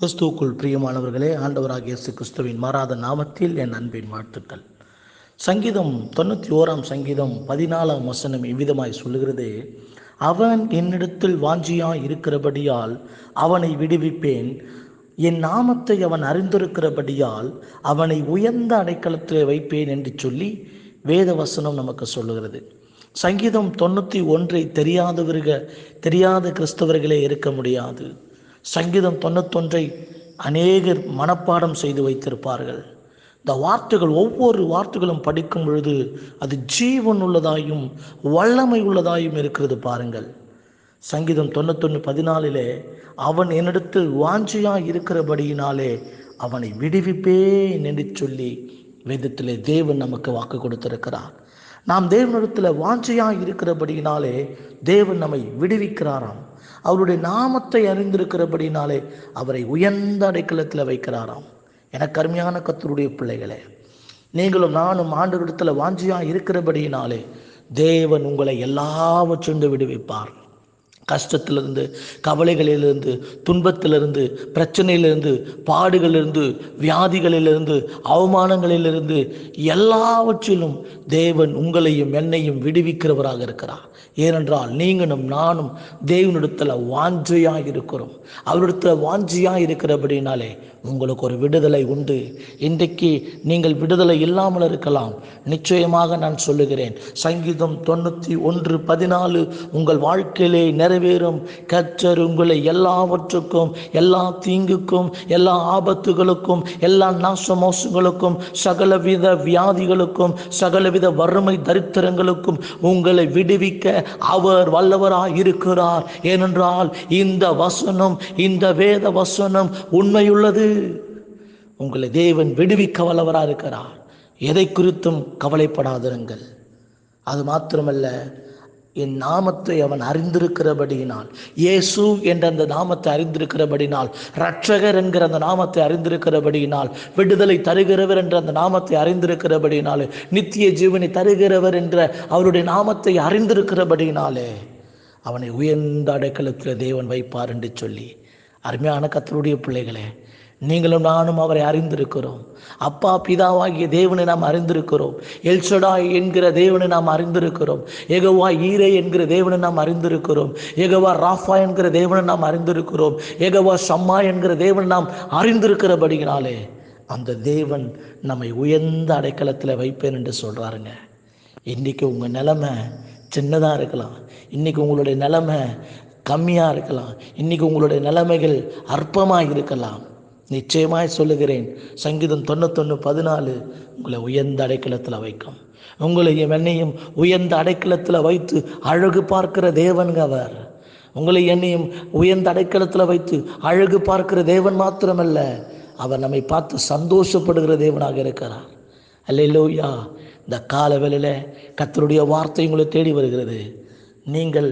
கிறிஸ்துவுக்குள் பிரியமானவர்களே ஆண்டவராக இயேசு கிறிஸ்துவின் மாறாத நாமத்தில் என் அன்பின் வாழ்த்துக்கள். சங்கீதம் தொண்ணூற்றி ஓராம் சங்கீதம் பதினாலாம் வசனம் இவ்விதமாய் சொல்லுகிறது அவன் என்னிடத்தில் வாஞ்சியாய் இருக்கிறபடியால் அவனை விடுவிப்பேன். என் நாமத்தை அவன் அறிந்திருக்கிறபடியால் அவனை உயர்ந்த அடைக்கலத்திலே வைப்பேன் என்று சொல்லி வேத வசனம் நமக்கு சொல்லுகிறது. சங்கீதம் தொண்ணூற்றி ஒன்றை தெரியாதவர்கள் தெரியாத கிறிஸ்தவர்களே இருக்க முடியாது. சங்கீதம் தொண்ணூத்தொன்றை அநேகர் மனப்பாடம் செய்து வைத்திருப்பார்கள். இந்த வார்த்தைகள் ஒவ்வொரு வார்த்தைகளும் படிக்கும் பொழுது அது ஜீவன் உள்ளதாயும் வல்லமை உள்ளதாயும் இருக்கிறது பாருங்கள். சங்கீதம் தொண்ணூத்தொன்று பதினாலிலே அவன் என்னிடத்தில் வாஞ்சியாய் இருக்கிறபடியினாலே அவனை விடுவிப்பேன் என்று சொல்லி வேதத்திலே தேவன் நமக்கு வாக்கு கொடுத்திருக்கிறார். நாம் தேவனிடத்தில் வாஞ்சியாய் இருக்கிறபடியினாலே தேவன் நம்மை விடுவிக்கிறாராம். அவருடைய நாமத்தை அறிந்திருக்கிறபடினாலே அவரை உயர்ந்த அடைக்கலத்தில் வைக்கிறாராம். எனக்கு அருமையான கத்தருடைய பிள்ளைகளே நீங்களும் நானும் ஆண்டு இடத்துல வாஞ்சியாக இருக்கிறபடியினாலே தேவன் உங்களை எல்லாவற்றிலிருந்து விடுவிப்பார். கஷ்டத்திலிருந்து கவலைகளிலிருந்து துன்பத்திலிருந்து பிரச்சனையிலிருந்து பாடுகளிலிருந்து வியாதிகளிலிருந்து அவமானங்களிலிருந்து எல்லாவற்றிலும் தேவன் உங்களையும் என்னையும் விடுவிக்கிறவராக இருக்கிறார். ஏனென்றால் நீங்களும் நானும் தேவனிடத்தில் வாஞ்சையாக இருக்கிறோம். அவரிடத்தில் வாஞ்சியாக இருக்கிறபடினாலே உங்களுக்கு ஒரு விடுதலை உண்டு. இன்றைக்கு நீங்கள் விடுதலை இல்லாமல் இருக்கலாம். நிச்சயமாக நான் சொல்லுகிறேன். சங்கீதம் தொண்ணூற்றி ஒன்று பதினாலு உங்கள் வாழ்க்கையிலே நிறைவேறும். கற்றர் உங்களை எல்லாவற்றுக்கும் எல்லா தீங்குக்கும் எல்லா ஆபத்துகளுக்கும் எல்லா நாசமோசங்களுக்கும் சகலவித வியாதிகளுக்கும் சகலவித வறுமை தரித்திரங்களுக்கும் உங்களை விடுவிக்க அவர் வல்லவராய் இருக்கிறார். ஏனென்றால் இந்த வசனம் இந்த வேத வசனம் உண்மையுள்ளது. உங்களை தேவன் விடுவிக்க வல்லவராக இருக்கிறார். எதை குறித்தும் கவலைப்படாதிருங்கள். அது மாத்திரமல்ல என் நாமத்தை அவன் அறிந்திருக்கிறபடியினால் இயேசு என்ற அந்த நாமத்தை அறிந்திருக்கிறபடினால் ரட்சகர் என்கிற அந்த நாமத்தை அறிந்திருக்கிறபடியினால் விடுதலை தருகிறவர் என்ற அந்த நாமத்தை அறிந்திருக்கிறபடியினாலே நித்திய ஜீவனை தருகிறவர் என்ற அவருடைய நாமத்தை அறிந்திருக்கிறபடியினாலே அவனை உயர்ந்த அடைக்கலத்தில் தேவன் வைப்பார் என்று சொல்லி அருமையான கத்தருடைய பிள்ளைகளே நீங்களும் நானும் அவரை அறிந்திருக்கிறோம். அப்பா பிதாவாகிய தேவனை நாம் அறிந்திருக்கிறோம். எல்சடாய் என்கிற தேவனை நாம் அறிந்திருக்கிறோம். எகவா ஈரே என்கிற தேவனை நாம் அறிந்திருக்கிறோம். எகவா ராஃபா என்கிற தேவனை நாம் அறிந்திருக்கிறோம். எகவா சம்மா என்கிற தேவனை நாம் அறிந்திருக்கிறபடினாலே அந்த தேவன் நம்மை உயர்ந்த அடைக்கலத்தில் வைப்பேன் என்று சொல்கிறாருங்க இன்றைக்கி உங்கள் நிலமை சின்னதாக இருக்கலாம். இன்றைக்கி உங்களுடைய நிலமை கம்மியாக இருக்கலாம். இன்றைக்கி உங்களுடைய நிலைமைகள் அற்பமாக இருக்கலாம். நிச்சயமாய் சொல்லுகிறேன். சங்கீதம் தொண்ணூத்தொன்று பதினாலு. உங்களை உயர்ந்த அடைக்கலத்தில் வைக்கும் உங்களையும் என்னையும் உயர்ந்த அடைக்கலத்தில் வைத்து அழகு பார்க்கிற தேவன்க அவர். உங்களை என்னையும் உயர்ந்த அடைக்கலத்தில் வைத்து அழகு பார்க்கிற தேவன் மாத்திரமல்ல அவர் நம்மை பார்த்து சந்தோஷப்படுகிற தேவனாக இருக்கிறார். அல்லையிலோயா இந்த கால வேளையில் கத்தருடைய வார்த்தை உங்களை தேடி வருகிறது. நீங்கள்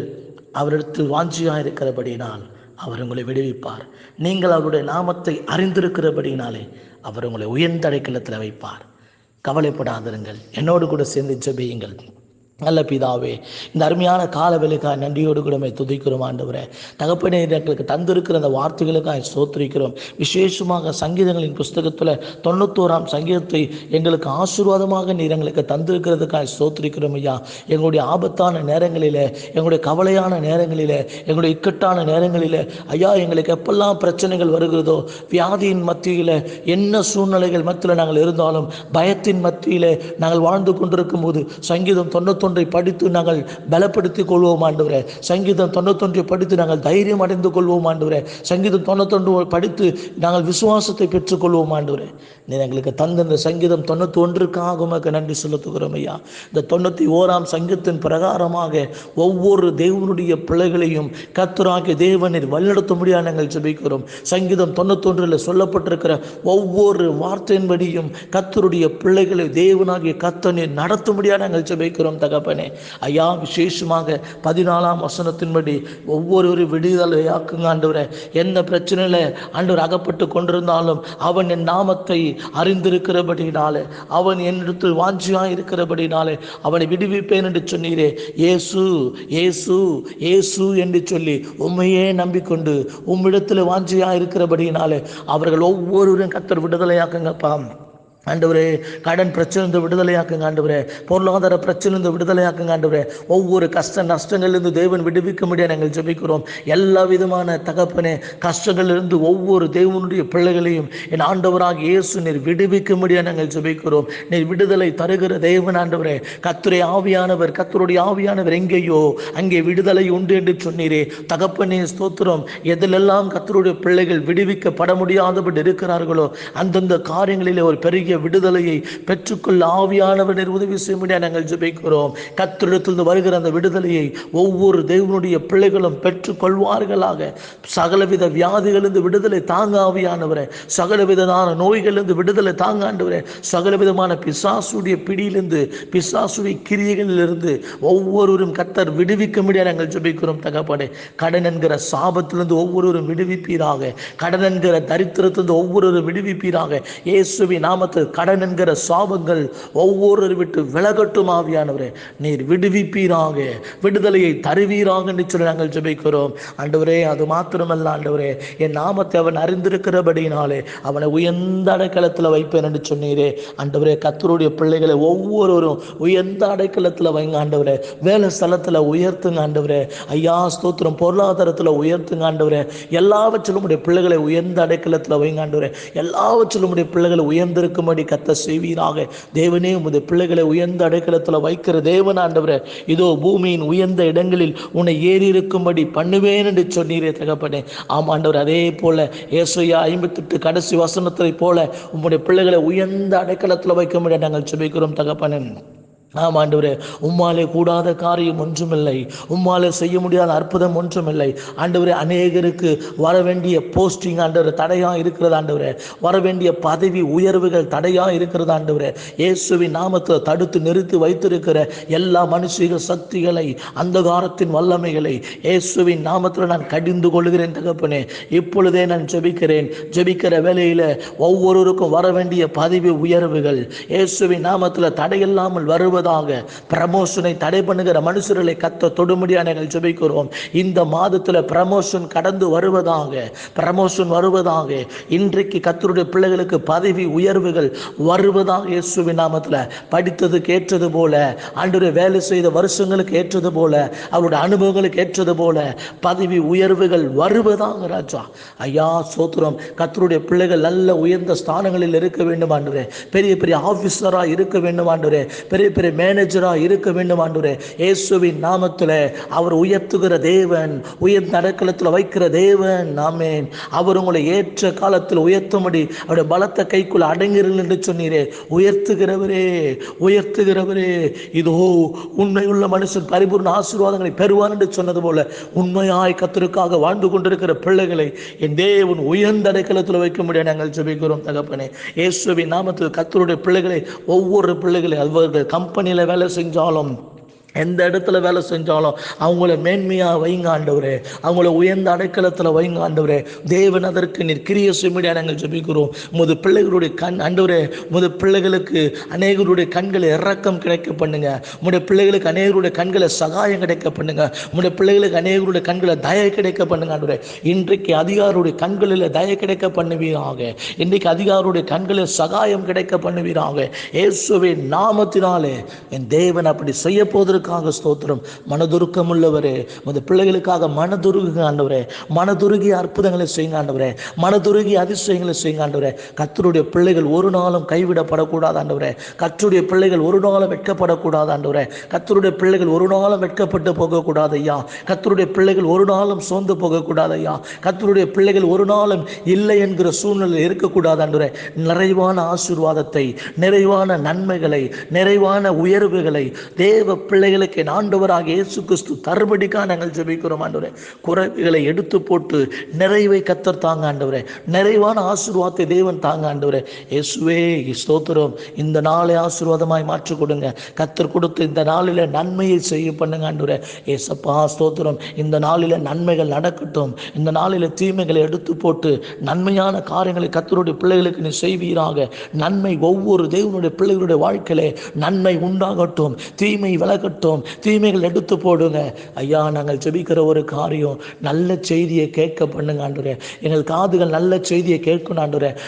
அவரிடத்தில் வாஞ்சியாக இருக்கிறபடியினால் அவர் உங்களை விடுவிப்பார். நீங்கள் அவருடைய நாமத்தை அறிந்திருக்கிறபடினாலே அவர் உங்களை உயர்ந்த அடைக்கலத்தில் வைப்பார். கவலைப்படாதிருங்கள். என்னோடு கூட சேர்ந்து ஜெபியுங்கள். நல்ல பிதாவே இந்த அருமையான காலவெளிக்காக நன்றியோடு கூட துதிக்கிறோம் ஆண்டவரே. தகப்பனே எங்களுக்கு தந்திருக்கிற அந்த வார்த்தைகளுக்காக சோத்திரிக்கிறோம் விசேஷமாக சங்கீதங்களின் புஸ்தகத்தில் தொண்ணூத்தோராம் சங்கீதத்தை எங்களுக்கு ஆசீர்வாதமாக நீர் எங்களுக்கு தந்திருக்கிறதுக்காக சோத்திரிக்கிறோம் ஐயா. எங்களுடைய ஆபத்தான நேரங்களில் எங்களுடைய கவலையான நேரங்களில் எங்களுடைய இக்கட்டான நேரங்களில் ஐயா எங்களுக்கு எப்பெல்லாம் பிரச்சனைகள் வருகிறதோ வியாதியின் மத்தியில் என்ன சூழ்நிலைகள் மத்தியில் நாங்கள் இருந்தாலும் பயத்தின் மத்தியில் நாங்கள் வாழ்ந்து கொண்டிருக்கும் போது சங்கீதம் தொண்ணூத்தோ படித்து நாங்கள் பலப்படுத்திக் கொள்வோம் ஆண்டவரே. சங்கீதம் தொண்ணூத்தொன்றை படித்து நாங்கள் தைரியம் அடைந்து கொள்வோம் ஆண்டவரே. சங்கீதம் தொண்ணூத்தொன்று படித்து நாங்கள் விசுவாசத்தை பெற்றுக்கொள்வோம் ஆண்டவரே. நீ எங்களுக்கு தந்த இந்த சங்கீதம் தொண்ணூற்றி ஒன்றுக்காக உமக்கு நன்றி செலுத்துகிறோம் ஐயா. இந்த தொண்ணூற்றி ஓராம் சங்கத்தின் பிரகாரமாக ஒவ்வொரு தேவனுடைய பிள்ளைகளையும் கத்துராகிய தேவனை வழிநடத்த முடியாது நாங்கள் ஜெபிக்கிறோம். சங்கீதம் தொண்ணூத்தொன்றில் சொல்லப்பட்டிருக்கிற ஒவ்வொரு வார்த்தையின்படியும் கத்தருடைய பிள்ளைகளை தேவனாகிய கத்தனை நடத்த முடியாது நாங்கள் ஜெபிக்கிறோம் தக தகப்பனே ஐயா விசேஷமாக பதினாலாம் வசனத்தின்படி ஒவ்வொரு விடுதலையாக்குங்க ஆண்டவரே. என்ன பிரச்சனையில் ஆண்டவர் அகப்பட்டு கொண்டிருந்தாலும் அவன் என் நாமத்தை அறிந்திருக்கிறபடினாலே அவன் என்னிடத்தில் வாஞ்சியாக இருக்கிறபடினாலே அவனை விடுவிப்பேன் என்று சொன்னீரே. ஏசு ஏசு ஏசு என்று சொல்லி உண்மையே நம்பிக்கொண்டு உம்மிடத்தில் வாஞ்சியாக இருக்கிறபடினாலே அவர்கள் ஒவ்வொருவரும் கத்தர் விடுதலையாக்குங்கப்பா. ஆண்டவரே கடன் பிரச்சனை விடுதலையாக்குங்க ஆண்டவரே. பொருளாதார பிரச்சனை விடுதலையாக்குங்க ஆண்டவரே. ஒவ்வொரு கஷ்ட நஷ்டங்கள்லேருந்து தேவன் விடுவிக்க முடியாது நாங்கள் ஜெபிக்கிறோம். எல்லா விதமான தகப்பனே கஷ்டங்களிலிருந்து ஒவ்வொரு தேவனுடைய பிள்ளைகளையும் என் ஆண்டவராக இயேசு நீர் விடுவிக்க முடியாது நாங்கள் ஜெபிக்கிறோம். நீர் விடுதலை தருகிற தேவன் ஆண்டவரே. கத்துரை ஆவியானவர் கத்தருடைய ஆவியானவர் எங்கேயோ அங்கே விடுதலை உண்டு என்று சொன்னீரே. தகப்பனே ஸ்தோத்திரம். எதிலெல்லாம் கத்தருடைய பிள்ளைகள் விடுவிக்கப்பட முடியாதபடி இருக்கிறார்களோ அந்தந்த காரியங்களிலே ஒரு பெரிய விடுதலையை பெற்றுக்கொள்ள ஆவியானவர் உதவி செய்யும்படியாக நாங்கள் ஜெபிக்கிறோம். கத்திரிடத்திலிருந்து வருகிற அந்த விடுதலையை ஒவ்வொரு தெய்வனுடைய பிள்ளைகளும் பெற்றுக்கொள்வார்களாக. சகலவித வியாதிகளிலிருந்து விடுதலை தாங்க ஆவியானவரை. சகலவிதமான நோய்களிலிருந்து விடுதலை தாங்க சகலவிதமான பிசாசுடைய பிடியிலிருந்து பிசாசுடைய கிரியைகளிலிருந்து ஒவ்வொருவரும் கத்தர் விடுவிக்க முடியாது நாங்கள் ஜெபிக்கிறோம் தகப்பனே. கடன் என்கிற சாபத்திலிருந்து ஒவ்வொருவரும் விடுவிப்பீராக. கடன் என்கிற தரித்திரத்திலிருந்து ஒவ்வொருவரும் விடுவிப்பீராக. இயேசுவி நாமத்தில் கடன் என்கிற சாபங்கள் ஒவ்வொரு விட்டு விலகட்டும் ஆவியானவரே. நீர் விடுவிப்பீராக. விடுதலையை தருவீராக நிச்சயம் நாங்கள் ஜெபிக்கிறோம். ஆண்டவரே அது மாத்திரமல்ல ஆண்டவரே. என் நாமத்தை அவன் அறிந்திருக்கிறபடினாலே அவனை உயர்ந்த அடைக்கலத்தில் வைப்பேன் என்று சொன்னீரே. ஆண்டவரே கத்தருடைய பிள்ளைகளை ஒவ்வொருவரும் உயர்ந்த அடைக்கலத்தில் வைங்க ஆண்டவரே. வேலை ஸ்தலத்தில் உயர்த்துங்க ஆண்டவரே. ஐயா ஸ்தோத்திரம். பொருளாதாரத்தில் உயர்த்துங்க ஆண்டவரே. எல்லாவற்றிலும் உடைய பிள்ளைகளை உயர்ந்த அடைக்கலத்தில் வைங்க ஆண்டவரே. எல்லாவற்றிலும் உடைய பிள்ளைகளை உயர்ந்திருக்கும் உயர்ந்திருக்கும்படி கத்த செய்வீராக. தேவனே உமது பிள்ளைகளை உயர்ந்த அடைக்கலத்தில் வைக்கிற தேவன் ஆண்டவரே இதோ பூமியின் உயர்ந்த இடங்களில் உன்னை ஏறி இருக்கும்படி பண்ணுவேன் என்று சொன்னீரே தகப்பனே. ஆம் ஆண்டவர் அதே போல ஏசையா ஐம்பத்தெட்டு கடைசி வசனத்தை போல உம்முடைய பிள்ளைகளை உயர்ந்த அடைக்கலத்தில் வைக்க நாங்கள் சுபிக்கிறோம் தகப்பனே. ஆம் ஆண்டவரே உம்மாலே கூடாத காரியம் ஒன்றுமில்லை. உம்மாலே செய்ய முடியாத அற்புதம் ஒன்றுமில்லை. ஆண்டவரே அநேகருக்கு வர வேண்டிய போஸ்டிங் ஆண்டவர் தடையாக இருக்கிறது ஆண்டவரே. வர வேண்டிய பதவி உயர்வுகள் தடையாக இருக்கிறது ஆண்டவரே. இயேசுவின் நாமத்தை தடுத்து நிறுத்தி வைத்திருக்கிற எல்லா மனுஷிக சக்திகளை அந்தகாரத்தின் வல்லமைகளை இயேசுவின் நாமத்தில் நான் கடிந்து கொள்கிறேன் தகப்பனே. இப்பொழுதே நான் ஜெபிக்கிறேன். ஜெபிக்கிற வேலையில் ஒவ்வொருவருக்கும் வர வேண்டிய பதவி உயர்வுகள் இயேசுவின் நாமத்தில் தடையில்லாமல் வருவதாக பிரமோஷனை தடை பண்ணுகிற மனுஷர்களை கத்த தொடுமுடியா நாங்கள் ஜெபிக்கிறோம். இந்த மாதத்தில் பிரமோஷன் கடந்து வருவதாக பிரமோஷன் வருவதாக இன்றைக்கு கத்தருடைய பிள்ளைகளுக்கு பதவி உயர்வுகள் வருவதாக இயேசுவி நாமத்தில் படித்ததுக்கு ஏற்றது போல ஆண்டு வேலை செய்த வருஷங்களுக்கு ஏற்றது போல அவருடைய அனுபவங்களுக்கு ஏற்றது போல பதவி உயர்வுகள் வருவதாக ராஜா. ஐயா சோத்திரம் கத்தருடைய பிள்ளைகள் நல்ல உயர்ந்த ஸ்தானங்களில் இருக்க வேண்டும் ஆண்டுரே பெரிய பெரிய ஆஃபீஸராக இருக்க வேண்டும் ஆண்டுரே பெரிய பெரிய மேனேஜராக இருக்க வேண்டும் ஆண்டுரே இயேசுவின் நாமத்தில் அவர் உயர்த்துகிற தேவன் உயர் அடைக்கலத்தில் வைக்கிற தேவன். ஆமேன். அவர் உங்களை ஏற்ற காலத்தில் உயர்த்தும்படி அவருடைய பலத்த கைக்குள் அடங்குகிறீர்கள் என்று சொன்னீரே. உயர்த்துகிறவரே உயர்த்துகிறவரே. இதோ உண்மையுள்ள மனுஷன் பரிபூர்ண ஆசீர்வாதங்களை பெறுவார் என்று சொன்னது போல உண்மையாய் கத்தருக்காக வாழ்ந்து கொண்டிருக்கிற பிள்ளைகளை என் தேவன் உயர்ந்த அடைக்கலத்தில் வைக்க முடியாது நாங்கள் ஜெபிக்கிறோம் தகப்பனே. இயேசுவின் நாமத்தில் கத்தருடைய பிள்ளைகளை ஒவ்வொரு பிள்ளைகளை அவர்கள் கம்பெனியில் வேலை செஞ்சாலும் எந்த இடத்துல வேலை செஞ்சாலும் அவங்கள மேன்மையாக வைங்க ஆண்டவரே. அவங்கள உயர்ந்த அடைக்கலத்தில் வைங்க ஆண்டவரே. தேவன் அதற்கு நீர் கிரிய செய்ய நாங்கள் ஜபிக்கிறோம். முது பிள்ளைகளுடைய கண் ஆண்டவரே முது பிள்ளைகளுக்கு அநேகருடைய கண்களை இறக்கம் கிடைக்க பண்ணுங்க. உடைய பிள்ளைகளுக்கு அநேகருடைய கண்களை சகாயம் கிடைக்க பண்ணுங்க. உடைய பிள்ளைகளுக்கு அநேகருடைய கண்களை தய கிடைக்க பண்ணுங்க ஆண்டவரே. இன்றைக்கு அதிகாரியுடைய கண்களில் தய கிடைக்க பண்ணுவீராக. இன்றைக்கு அதிகாரியுடைய கண்களில் சகாயம் கிடைக்க பண்ணுவீராக. இயேசுவின் நாமத்தினாலே என் தேவன் அப்படி செய்ய போவதற்காக ஸ்தோத்திரம். மனதுருக்கம் உள்ளவரே உமது பிள்ளைகளுக்காக மனதுருகுங்க ஆண்டவரே. மனதுருகி அற்புதங்களை செய்யுங்க ஆண்டவரே. மனதுருகி அதிசயங்களை செய்யுங்க ஆண்டவரே. கத்தருடைய பிள்ளைகள் ஒரு நாளும் கைவிடப்படக்கூடாது ஆண்டவரே. கத்தருடைய பிள்ளைகள் ஒரு நாளும் வெட்கப்படக்கூடாது ஆண்டவரே. கத்தருடைய பிள்ளைகள் ஒரு நாளும் வெட்கப்பட்டு போகக்கூடாது ஐயா. கத்தருடைய பிள்ளைகள் ஒரு நாளும் சோர்ந்து போகக்கூடாது ஐயா. கத்தருடைய பிள்ளைகள் ஒரு நாளும் இல்லை என்கிற சூழ்நிலை இருக்கக்கூடாது ஆண்டவரே. நிறைவான ஆசீர்வாதத்தை நிறைவான நன்மைகளை நிறைவான உயர்வுகளை தேவ பிள்ளை பிள்ளைகளுக்கு ஆண்டவராக இயேசு கிறிஸ்து தருபடிக்காக நாங்கள் ஜெபிக்கிறோம் ஆண்டவரே. குறைவுகளை எடுத்து போட்டு நிறைவை கத்தர் தாங்க ஆண்டவரே. நிறைவான ஆசீர்வாதத்தை தேவன் தாங்க ஆண்டவரே. இயேசுவே ஸ்தோத்திரம். இந்த நாளை ஆசீர்வாதமாய் மாற்றி கொடுங்க. கத்தர் கொடுத்து இந்த நாளில் நன்மையை செய்ய பண்ணுங்க ஆண்டவரே. ஏசப்பா ஸ்தோத்திரம். இந்த நாளில் நன்மைகள் நடக்கட்டும். இந்த நாளில் தீமைகளை எடுத்து போட்டு நன்மையான காரியங்களை கத்தருடைய பிள்ளைகளுக்கு நீ செய்வீராக. நன்மை ஒவ்வொரு தேவனுடைய பிள்ளைகளுடைய வாழ்க்கையிலே நன்மை உண்டாகட்டும். தீமை விலகட்டும். தீமைகள் எடுத்து போடுங்க. ஐயா நாங்கள் ஜெபிக்கிற ஒரு காரியம் நல்ல செய்தியை கேட்க பண்ணுங்க ஆண்டுறேன் எங்கள் காதுகள் நல்ல செய்தியை கேட்கணும் ஆண்டுறேன்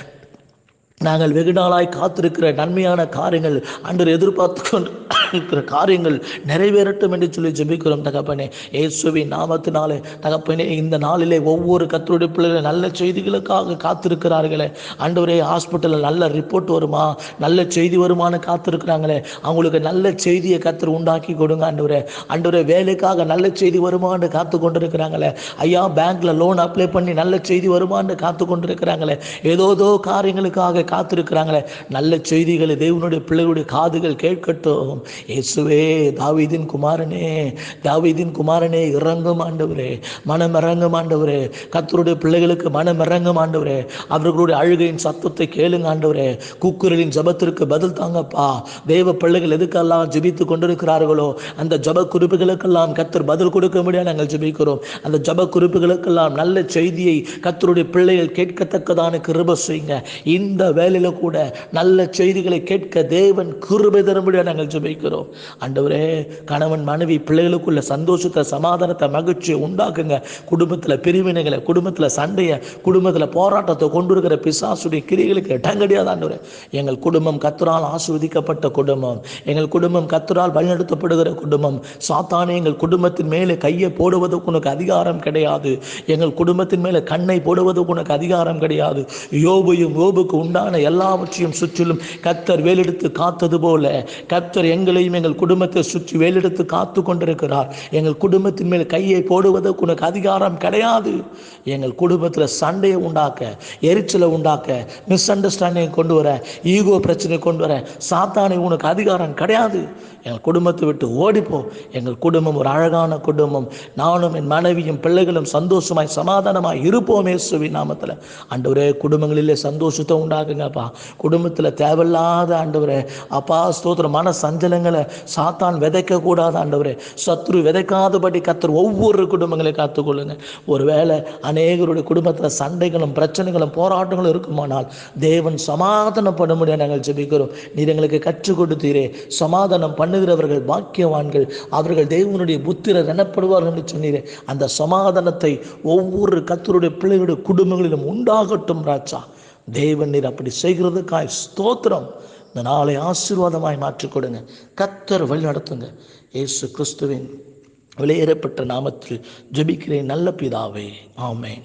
நாங்கள் வெகு நாளாய் காத்திருக்கிற நன்மையான காரியங்கள் அன்று எதிர்பார்த்து கொண்டு இருக்கிற காரியங்கள் நிறைவேறட்டும் என்று சொல்லி ஜெபிக்கிறோம் தகப்பனே. இயேசுவின் நாமத்தினாலே தகப்பனே இந்த நாளிலே ஒவ்வொரு கத்தருடைய பிள்ளைகள் நல்ல செய்திகளுக்காக காத்திருக்கிறார்களே. ஆண்டவரே ஹாஸ்பிட்டலில் நல்ல ரிப்போர்ட் வருமா? நல்ல செய்தி வருமானு காத்திருக்கிறாங்களே. அவங்களுக்கு நல்ல செய்தியை கத்தர் உண்டாக்கி கொடுங்க ஆண்டவரே. ஆண்டவரே வேலைக்காக நல்ல செய்தி வருமானு காத்து கொண்டிருக்கிறாங்களே. ஐயா பேங்க்ல லோன் அப்ளை பண்ணி நல்ல செய்தி வருமானு காத்து கொண்டிருக்கிறாங்களே. ஏதோதோ காரியங்களுக்காக காத்திருக்கிறாங்களே. நல்ல செய்திகளை தேவனுடைய பிள்ளைகளுடைய காதுகள் கேட்கட்டும். இயேசுவே தாவீதின் குமாரனே தாவீதின் குமாரனே இறங்கும் ஆண்டவரே மனம் இறங்கும் ஆண்டவரே. கத்தருடைய பிள்ளைகளுக்கு மனம் இறங்கும் ஆண்டவரே. அவர்களுடைய அழுகையின் சத்தத்தை கேளுங்க ஆண்டவரே. கூக்குரலின் ஜபத்திற்கு பதில் தாங்கப்பா. தேவ பிள்ளைகள் எதுக்கெல்லாம் ஜபித்து கொண்டிருக்கிறார்களோ அந்த ஜப குறிப்புகளுக்கெல்லாம் கத்தர் பதில் கொடுக்க முடியாது நாங்கள் ஜபிக்கிறோம். அந்த ஜப குறிப்புகளுக்கெல்லாம் நல்ல செய்தியை கத்தருடைய பிள்ளைகள் கேட்கத்தக்கதான கிருப செய்யுங்க. இந்த வேலையில் கூட நல்ல செய்திகளை கேட்க தேவன் கிருபை தரும்படியாக நாங்கள் ஜெபிக்கிறோம். ஆண்டவரே கணவன் மனைவி பிள்ளைகளுக்குள்ள சந்தோஷத்தை சமாதானத்தை மகிழ்ச்சியை உண்டாக்குங்க. குடும்பத்தில் பிரிவினைகளை குடும்பத்தில் சண்டையை குடும்பத்தில் போராட்டத்தை கொண்டு இருக்கிற பிசாசுடைய கிரிகளுக்கு இடங்கடியாக கிடையாது எங்கள் குடும்பம் கத்தரால் ஆசிர்வதிக்கப்பட்ட குடும்பம். எங்கள் குடும்பம் கத்தரால் வழிநடத்தப்படுகிற குடும்பம். சாத்தானே எங்கள் குடும்பத்தின் மேலே கையை போடுவதற்கு உனக்கு அதிகாரம் கிடையாது. எங்கள் குடும்பத்தின் மேலே கண்ணை போடுவதற்கு உனக்கு அதிகாரம் கிடையாது. யோபையும் யோபுக்கு உண்டான எல்லாவற்றையும் சுற்றிலும் கத்தர் வேலெடுத்து காத்தது போல கத்தர் எங்களையும் எங்கள் குடும்பத்தை சுற்றி வேலெடுத்து காத்து கொண்டிருக்கிறார். எங்கள் குடும்பத்தின் மேல் கையை போடுவதற்கு உனக்கு அதிகாரம் கிடையாது. எங்கள் குடும்பத்தில் சண்டையை உண்டாக்க எரிச்சலை உண்டாக்க மிஸ் அண்டர்ஸ்டாண்டிங் கொண்டு வர ஈகோ பிரச்சனை கொண்டு வர சாத்தானை உனக்கு அதிகாரம் கிடையாது. எங்கள் குடும்பத்தை விட்டு ஓடிப்போம் எங்கள் குடும்பம் ஒரு அழகான குடும்பம். நானும் என் மனைவியும் பிள்ளைகளும் சந்தோஷமாய் சமாதானமாய் இருப்போம் சுவி நாமத்தில். அன்று ஒரே குடும்பங்களிலே சந்தோஷத்தை உண்டாக்குங்கப்பா குடும்பத்தில் தேவையில்லாத ஆண்டவரே அப்பா ஸ்தோத்திர மன சஞ்சலங்களை சாத்தான் விதைக்க கூடாது ஆண்டவரே. சத்ரு விதைக்காதபடி கத்தர் ஒவ்வொரு குடும்பங்களை காத்துக்கொள்ளுங்க. ஒருவேளை அநேகருடைய குடும்பத்தில் சண்டைகளும் பிரச்சனைகளும் போராட்டங்களும் இருக்குமானால் தேவன் சமாதானப்பட முடியாது நாங்கள் ஜெபிக்கிறோம். நீர் எங்களுக்கு கற்றுக் கொடுத்தீரே. சமாதானம் பண்ணுகிறவர்கள் பாக்கியவான்கள். அவர்கள் தேவனுடைய புத்திரர் எனப்படுவார்கள் என்று சொன்னீரே. அந்த சமாதானத்தை ஒவ்வொரு கத்தருடைய பிள்ளைகளுடைய குடும்பங்களிலும் உண்டாகட்டும் ராஜா. தேவன் நீர் அப்படி செய்கிறதுக்காய் ஸ்தோத்திரம். இந்த நாளை ஆசீர்வாதமாய் மாற்றிக் கொடுங்க கத்தர் வழி நடத்துங்க. இயேசு கிறிஸ்துவின் வெளியேறப்பட்ட நாமத்தில் ஜெபிக்கிறேன். நல்ல பிதாவே. ஆமேன்.